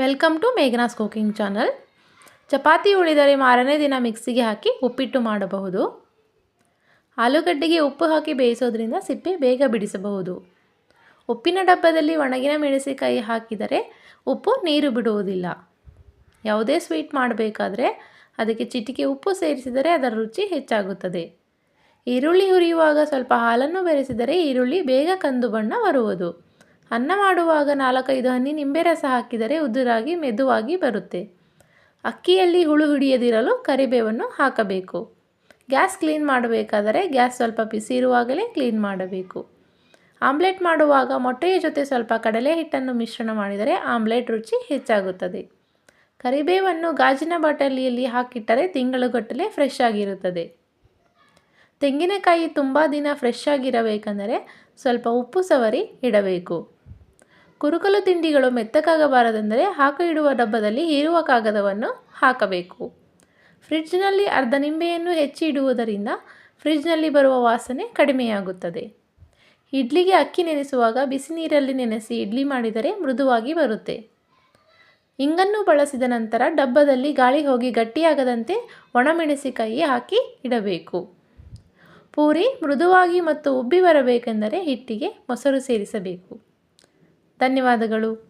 Welcome to Meghana's cooking channel. Chapati ಉಳಿದರೆ ಮಾರನೇ ದಿನ ಮಿಕ್ಸಿಗೆ ಹಾಕಿ ಉಪ್ಪಿಟ್ಟು ಮಾಡಬಹುದು. ಆಲೂಗಡ್ಡೆಗೆ ಉಪ್ಪು ಹಾಕಿ ಬೇಯಿಸೋದ್ರಿಂದ ಸಿಪ್ಪೆ ಬೇಗ ಬಿಡಿಸಬಹುದು. ಉಪ್ಪಿನ ಡಬ್ಬದಲ್ಲಿ ಒಣಗಿನ ಮೆಣಸಿನಕಾಯಿ ಹಾಕಿದರೆ ಉಪ್ಪು ನೀರು ಬಿಡುವುದಿಲ್ಲ. ಯಾವುದೇ ಸ್ವೀಟ್ ಮಾಡಬೇಕಾದ್ರೆ ಅದಕ್ಕೆ ಚಿಟಿಕೆ ಉಪ್ಪು ಸೇರಿಸಿದರೆ ಅದರ ರುಚಿ ಹೆಚ್ಚಾಗುತ್ತದೆ. ಈರುಳ್ಳಿ ಹುರಿಯುವಾಗ ಸ್ವಲ್ಪ ಹಾಲನ್ನು ಬೆರೆಸಿದರೆ ಈರುಳ್ಳಿ ಬೇಗ ಕಂದು ಬಣ್ಣ ಬರುವುದು. ಅನ್ನ ಮಾಡುವಾಗ ನಾಲ್ಕೈದು ಹನಿ ನಿಂಬೆ ರಸ ಹಾಕಿದರೆ ಉದುರಾಗಿ ಮೆದುವಾಗಿ ಬರುತ್ತೆ. ಅಕ್ಕಿಯಲ್ಲಿ ಹುಳು ಹಿಡಿಯದಿರಲು ಕರಿಬೇವನ್ನು ಹಾಕಬೇಕು. ಗ್ಯಾಸ್ ಕ್ಲೀನ್ ಮಾಡಬೇಕಾದರೆ ಗ್ಯಾಸ್ ಸ್ವಲ್ಪ ಬಿಸಿ ಇರುವಾಗಲೇ ಕ್ಲೀನ್ ಮಾಡಬೇಕು. ಆಮ್ಲೆಟ್ ಮಾಡುವಾಗ ಮೊಟ್ಟೆಯ ಜೊತೆ ಸ್ವಲ್ಪ ಕಡಲೆ ಹಿಟ್ಟನ್ನು ಮಿಶ್ರಣ ಮಾಡಿದರೆ ಆಮ್ಲೆಟ್ ರುಚಿ ಹೆಚ್ಚಾಗುತ್ತದೆ. ಕರಿಬೇವನ್ನು ಗಾಜಿನ ಬಾಟಲಿಯಲ್ಲಿ ಹಾಕಿಟ್ಟರೆ ತಿಂಗಳುಗಟ್ಟಲೆ ಫ್ರೆಶ್ ಆಗಿರುತ್ತದೆ. ತೆಂಗಿನಕಾಯಿ ತುಂಬ ದಿನ ಫ್ರೆಶ್ ಆಗಿರಬೇಕೆಂದರೆ ಸ್ವಲ್ಪ ಉಪ್ಪು ಸವರಿ ಇಡಬೇಕು. ಕುರುಕಲು ತಿಂಡಿಗಳು ಮೆತ್ತಕ್ಕಾಗಬಾರದೆಂದರೆ ಹಾಕು ಇಡುವ ಡಬ್ಬದಲ್ಲಿ ಹೀರುವ ಕಾಗದವನ್ನು ಹಾಕಬೇಕು. ಫ್ರಿಡ್ಜ್ನಲ್ಲಿ ಅರ್ಧ ನಿಂಬೆಯನ್ನು ಹೆಚ್ಚಿ ಇಡುವುದರಿಂದ ಫ್ರಿಡ್ಜ್ನಲ್ಲಿ ಬರುವ ವಾಸನೆ ಕಡಿಮೆಯಾಗುತ್ತದೆ. ಇಡ್ಲಿಗೆ ಅಕ್ಕಿ ನೆನೆಸುವಾಗ ಬಿಸಿ ನೀರಲ್ಲಿ ನೆನೆಸಿ ಇಡ್ಲಿ ಮಾಡಿದರೆ ಮೃದುವಾಗಿ ಬರುತ್ತೆ. ಇಂಗನ್ನು ಬಳಸಿದ ನಂತರ ಡಬ್ಬದಲ್ಲಿ ಗಾಳಿ ಹೋಗಿ ಗಟ್ಟಿಯಾಗದಂತೆ ಒಣಮೆಣಸಿಕಾಯಿ ಹಾಕಿ ಇಡಬೇಕು. ಪೂರಿ ಮೃದುವಾಗಿ ಮತ್ತು ಉಬ್ಬಿ ಬರಬೇಕೆಂದರೆ ಹಿಟ್ಟಿಗೆ ಮೊಸರು ಸೇರಿಸಬೇಕು. ಧನ್ಯವಾದಗಳು.